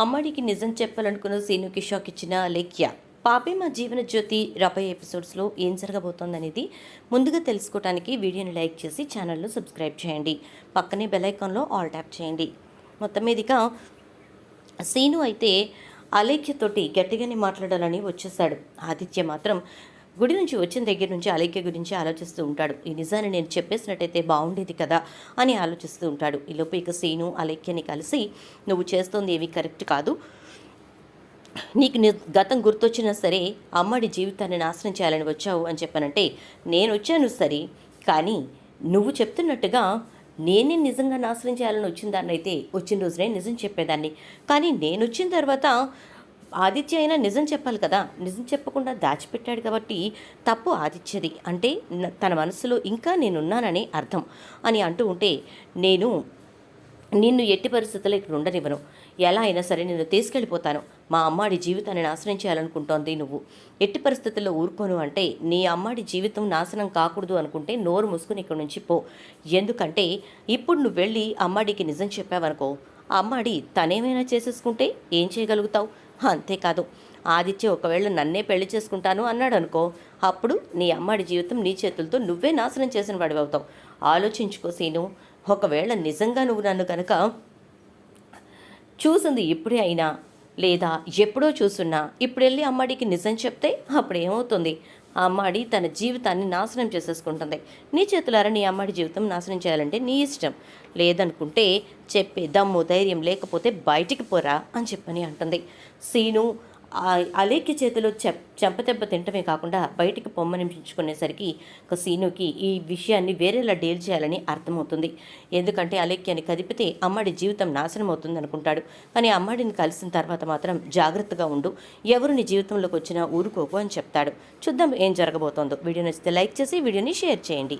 అమ్మడికి నిజం చెప్పాలనుకున్న సీనుకి షాక్ ఇచ్చిన లేఖ్య. పాపే మా జీవన జ్యోతి రాబోయే ఎపిసోడ్స్లో ఏం జరగబోతోందనేది ముందుగా తెలుసుకోవడానికి వీడియోని లైక్ చేసి ఛానల్ను సబ్స్క్రైబ్ చేయండి. పక్కనే బెలైకాన్లో ఆల్ ట్యాప్ చేయండి. మొత్తం మీదుగా సీను అయితే అలేఖ్యతోటి గట్టిగానే మాట్లాడాలని వచ్చేసాడు. ఆదిత్య మాత్రం గుడి నుంచి వచ్చిన దగ్గర నుంచి అలైక్య గురించి ఆలోచిస్తూ ఉంటాడు. ఈ నిజాన్ని నేను చెప్పేసినట్టయితే బాగుండేది కదా అని ఆలోచిస్తూ ఉంటాడు. ఈలోపు ఇక సీను అలేఖ్యని కలిసి నువ్వు చేస్తుంది ఏమీ కరెక్ట్ కాదు. నీకు ని గతం గుర్తొచ్చినా సరే అమ్మడి జీవితాన్ని నాశనం చేయాలని వచ్చావు అని చెప్పానంటే నేను వచ్చాను సరే కానీ నువ్వు చెప్తున్నట్టుగా నేనే నిజంగా నాశనం చేయాలని వచ్చిన దాన్ని అయితే వచ్చిన రోజునే నిజం చెప్పేదాన్ని. కానీ నేను వచ్చిన తర్వాత ఆదిత్య అయినా నిజం చెప్పాలి కదా. నిజం చెప్పకుండా దాచిపెట్టాడు కాబట్టి తప్పు ఆదిత్యది. అంటే తన మనసులో ఇంకా నేనున్నానని అర్థం అని అంటూ ఉంటే నేను నిన్ను ఎట్టి పరిస్థితుల్లో ఇక్కడ ఉండనివ్వను. ఎలా అయినా సరే నిన్ను తీసుకెళ్ళిపోతాను. మా అమ్మాడి జీవితాన్ని నాశనం చేయాలనుకుంటోంది నువ్వు. ఎట్టి పరిస్థితుల్లో ఊరుకోను అంటే నీ అమ్మాడి జీవితం నాశనం కాకూడదు అనుకుంటే నోరు మూసుకుని ఇక్కడ నుంచి పో. ఎందుకంటే ఇప్పుడు నువ్వు వెళ్ళి అమ్మాడికి నిజం చెప్పావనుకో అమ్మాడి తనేమైనా చేసేసుకుంటే ఏం చేయగలుగుతావు? అంతేకాదు ఆదిత్య ఒకవేళ నన్నే పెళ్ళి చేసుకుంటాను అన్నాడు అనుకో అప్పుడు నీ అమ్మాడి జీవితం నీ చేతులతో నువ్వే నాశనం చేసిన వాడివి అవుతావు ఆలోచించుకో సీను ఒకవేళ నిజంగా నువ్వు నన్ను కనుక చూసింది ఇప్పుడే అయినా లేదా ఎప్పుడో చూసున్నా ఇప్పుడు వెళ్ళి అమ్మాడికి నిజం చెప్తే అప్పుడు ఏమవుతుంది ఆ అమ్మాడి తన జీవితాన్ని నాశనం చేసేసుకుంటుంది. నీ చేతులారా నీ అమ్మాడి జీవితం నాశనం చేయాలంటే నీ ఇష్టం. లేదనుకుంటే చెప్పే దమ్ము ధైర్యం లేకపోతే బయటికి పోరా అని చెప్పని అంటుంది. సీను అలేఖ్య చేతిలో చెప్ చెంపదెబ్బ తింటమే కాకుండా బయటికి పొమ్మనిపించుకునేసరికి ఒక సీనుకి ఈ విషయాన్ని వేరేలా డీల్ చేయాలని అర్థమవుతుంది. ఎందుకంటే అలేఖ్యాన్ని కదిపితే అమ్మాడి జీవితం నాశనం అవుతుంది అనుకుంటాడు కానీ అమ్మాడిని కలిసిన తర్వాత మాత్రం జాగ్రత్తగా ఉండు. ఎవరు నీ జీవితంలోకి వచ్చినా ఊరుకోకు అని చెప్తాడు. చూద్దాం ఏం జరగబోతోందో. వీడియో నచ్చితే లైక్ చేసి వీడియోని షేర్ చేయండి.